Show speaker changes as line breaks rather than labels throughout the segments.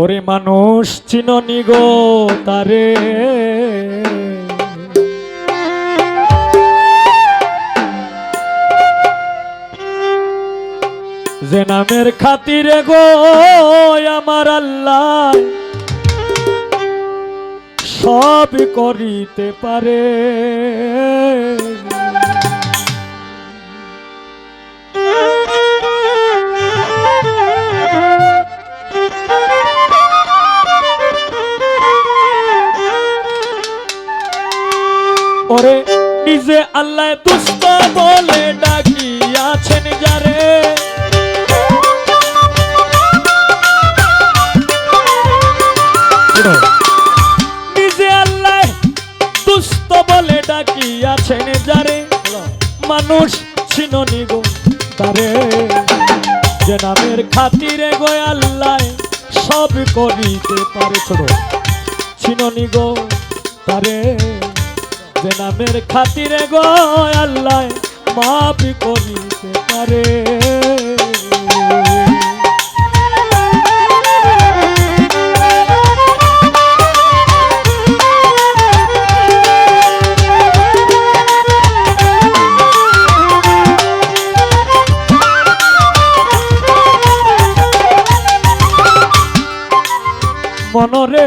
ওরে মানুষ চিননি গো তারে। যে নামের খাতিরে গো আমার আল্লাহ সব করিতে পারে। ওরে নিজে আল্লাহ দুষ্ট বলে ডাকিয়াছেন যারে। নিজে আল্লাহ দুষ্ট বলে ডাকিয়াছেন যারে। মানুষ চিননি গো তারে যে নামের খাতিরে গো আল্লাহ সব করিতে পারে। ছোট। চিননি গো তারে যে নামের খাতিরে গো আল্লাহ মাফ করিতে পারে। মনরে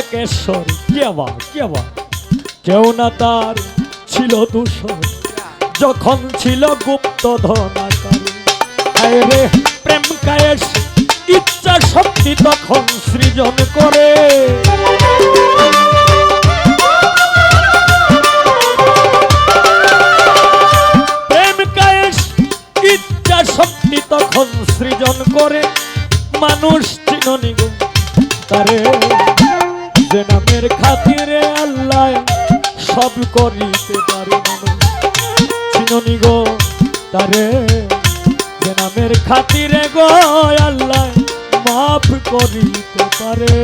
একেশ্বর কেবা কেবা কেউ না তার ছিল দূষণ। যখন ছিল গুপ্ত ধনাকারী প্রেম কায়েস, ইচ্ছা শক্তি তখন সৃজন করে। প্রেম কায়েস, ইচ্ছা শক্তি তখন সৃজন করে। মানুষ চিননি তারে যে নামের খাতিরে আল্লাহ সব করিতে পারে চিননি গো তারে, যে নামের খাতিরে গো আল্লাহ মাফ করিতে পারে।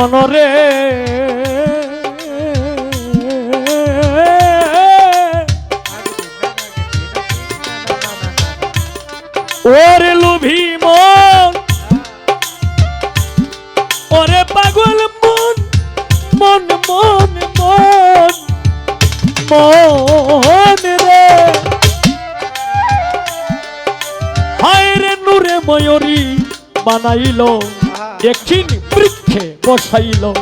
মনরে। ওরে লুভি মন, ওরে পাগল মন মন মন মন মন রে। হায় রে নূরে ময়ূরী বানাইল। দেখিন বৃক্ষে বসাইল।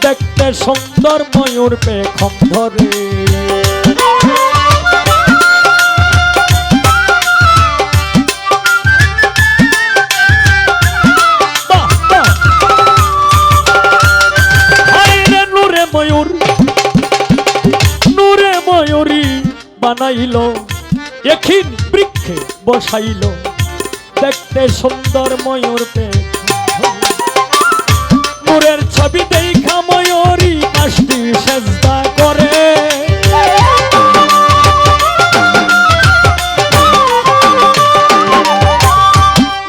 দেখতে সুন্দর ময়ূর পেখম ধরে। ময়ূর, নূরে ময়ূরী বানাইল। এখিন বৃক্ষে বসাইল। দেখতে সুন্দর ময়ূর পে নূরের ছবি দেখা ময়ূরী পাশটি সেজদা করে।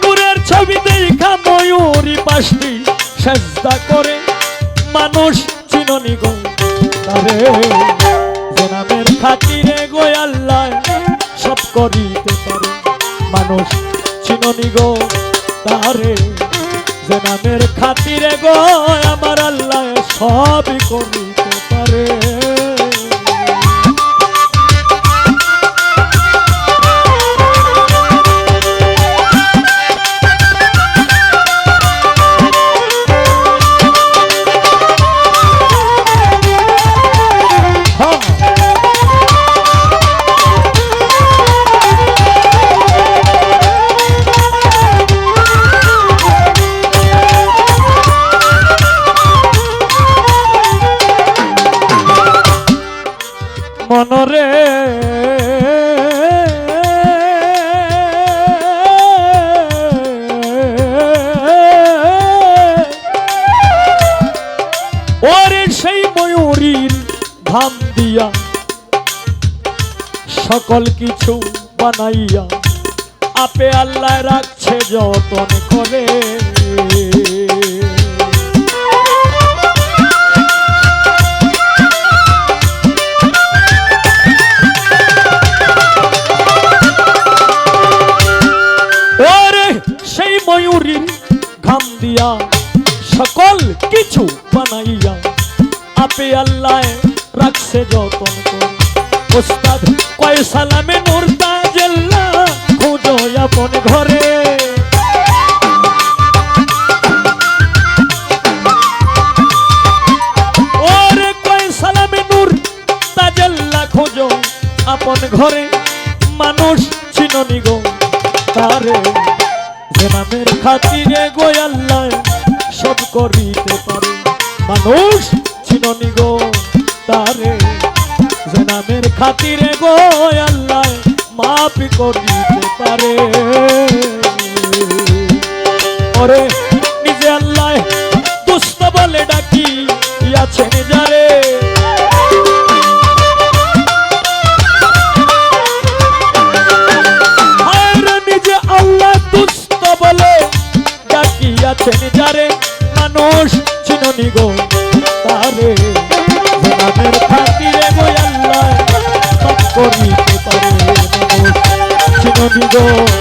নূরের ছবি দেখা ময়ূরী পাশটি সেজদা করে। মানুষ চিননি গো তারে। যে নামের খাতিরে গো আল্লাহ সব করিতে পারে। মানুষ চিননি গো তারে। যে খাতিরে গো আমার আল্লাহ সবই করিতে পারে। সকল কিছু বানাইয়া, আপে আল্লাহ রাখছে যতন করে। সেই ময়ূরীর ঘাম দিয়া সকল কিছু বানাইয়া, আপে আল্লাহ রাখছে যতন করে। ওস্তাদ সালামে নূর তাজেল্লা খুঁজো আপন ঘরে। ওরে কয় সালামে নূর তাজেল্লা খোঁজো আপন ঘরে। মানুষ চিননি গো তারে। যে নামের খাতিরে গো আল্লাহ সব করিতে পারে। মানুষ চিননি গো তারে। যে খাতিরে গো আল্লাহ, মাফ করিতে পারে। ওরে, নিজে আল্লাহ দুস্থ বলে ডাকি, আছেন যারে। নিজে আল্লাহ দুস্থ বলে ডাকি ডাকিয়াছেন যারে। মানুষ চিননি গো। করিতে পারে চিননি গো